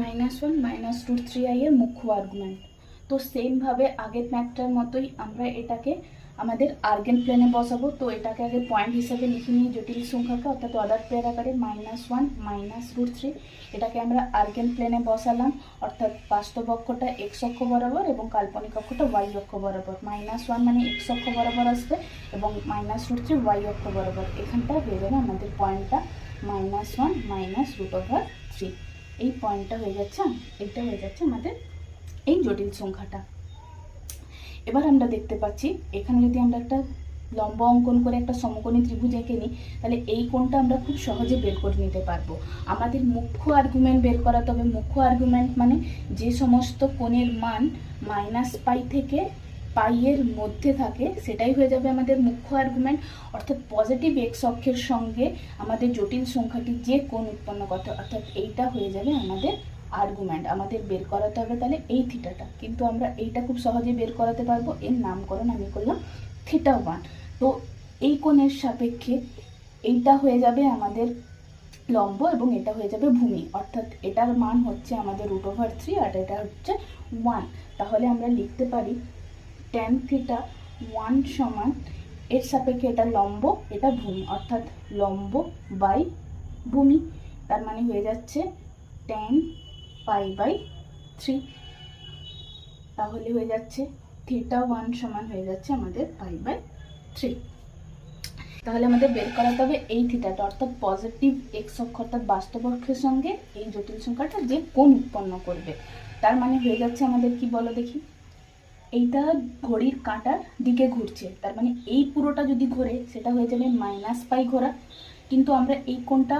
Minus one minus root three i এর মুখ্য argument তো সেমভাবে আগের ম্যাথটার মতোই আমরা এটাকে আমাদের আর্গেন প্লেনে বসাবো। তো এটাকে আগে পয়েন্ট হিসাবে লিখে নিই জটিল সংখ্যাকে অর্থাৎ অর্ডার পেয়ার আকারে minus one minus root three এটাকে আমরা আর্গেন প্লেনে বসালাম। অর্থাৎ বাস্তব অক্ষটা এক্স অক্ষ বরাবর এবং কাল্পনিক অক্ষটা ওয়াই অক্ষ বরাবর। মাইনাস ওয়ান মানে এক্স অক্ষ বরাবর আসবে এবং মাইনাস রুট থ্রি ওয়াই অক্ষ বরাবর। এখানটা হয়ে যাবে আমাদের পয়েন্টটা minus one minus root over three এই পয়েন্টটা হয়ে যাচ্ছে, এইটা হয়ে যাচ্ছে আমাদের এই জটিল সংখ্যাটা। এবার আমরা দেখতে পাচ্ছি, এখানে যদি আমরা একটা লম্বা অঙ্কন করে একটা সমকোণী ত্রিভুজ এঁকে নিই, তাহলে এই কোণটা আমরা খুব সহজে বের করে নিতে পারব। আমাদের মুখ্য আর্গুমেন্ট বের করাতে হবে মুখ্য আর্গুমেন্ট মানে যে সমস্ত কোণের মান মাইনাস পাই থেকে পাইয়ের মধ্যে থাকে, সেটাই হয়ে যাবে আমাদের মুখ্য আর্গুমেন্ট অর্থাৎ পজিটিভ এক্স অক্ষের সঙ্গে আমাদের জটিল সংখ্যাটি যে কোন উৎপন্ন করতে, অর্থাৎ এইটা হয়ে যাবে আমাদের আর্গুমেন্ট আমাদের বের করাতে হবে তাহলে এই থিটাটা কিন্তু আমরা এইটা খুব সহজে বের করাতে পারব, এর নামকরণ আমি করলাম থিটা ওয়ান তো এই কোণের সাপেক্ষে এইটা হয়ে যাবে আমাদের লম্ব এবং এটা হয়ে যাবে ভূমি, অর্থাৎ এটার মান হচ্ছে আমাদের রুট ওভার থ্রি আর এটা হচ্ছে ওয়ান তাহলে আমরা লিখতে পারি ট্যান থিটা ওয়ান সমান এর সাপেক্ষে এটা লম্ব, এটা ভূমি, অর্থাৎ লম্ব বাই ভূমি। তার মানে হয়ে যাচ্ছে ট্যান পাই বাই থ্রি তাহলে হয়ে যাচ্ছে থিটা ওয়ান সমান হয়ে যাচ্ছে আমাদের পাই বাই থ্রি তাহলে আমাদের বের করাতে হবে এই থিটাটা অর্থাৎ পজিটিভ এক্স অক্ষ অর্থাৎ বাস্তব সঙ্গে এই জটিল সংখ্যাটা যে কোণ উৎপন্ন করবে। তার মানে হয়ে যাচ্ছে আমাদের কি বলো দেখি? এইটা ঘড়ির কাঁটার দিকে ঘুরছে। তার মানে এই পুরোটা যদি ঘোরে, সেটা হয়ে যাবে মাইনাস পাই ঘোরা। কিন্তু আমরা এই কোণটা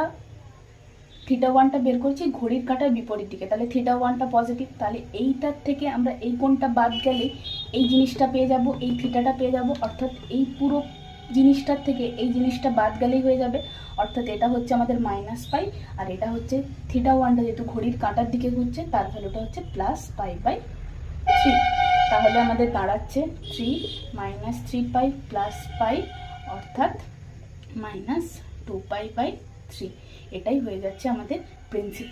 থিটা ওয়ানটা বের করছি ঘড়ির কাঁটার বিপরীত দিকে। তাহলে থিটা ওয়ানটা পজিটিভ তাহলে এইটার থেকে আমরা এই কোণটা বাদ গেলে এই জিনিসটা পেয়ে যাব, এই থিটাটা পেয়ে যাব। অর্থাৎ এই পুরো জিনিসটার থেকে এই জিনিসটা বাদ গেলেই হয়ে যাবে। অর্থাৎ এটা হচ্ছে আমাদের মাইনাস পাই আর এটা হচ্ছে থিটা ওয়ানটা যেহেতু ঘড়ির কাঁটার দিকে ঘুরছে, তার ভ্যালুটা হচ্ছে প্লাস পাই বাই থ্রি তাহলে আমাদের দাঁড়াচ্ছে three minus three pi plus pi অর্থাৎ minus two pi by three এটাই হয়ে যাচ্ছে আমাদের প্রিন্সিপাল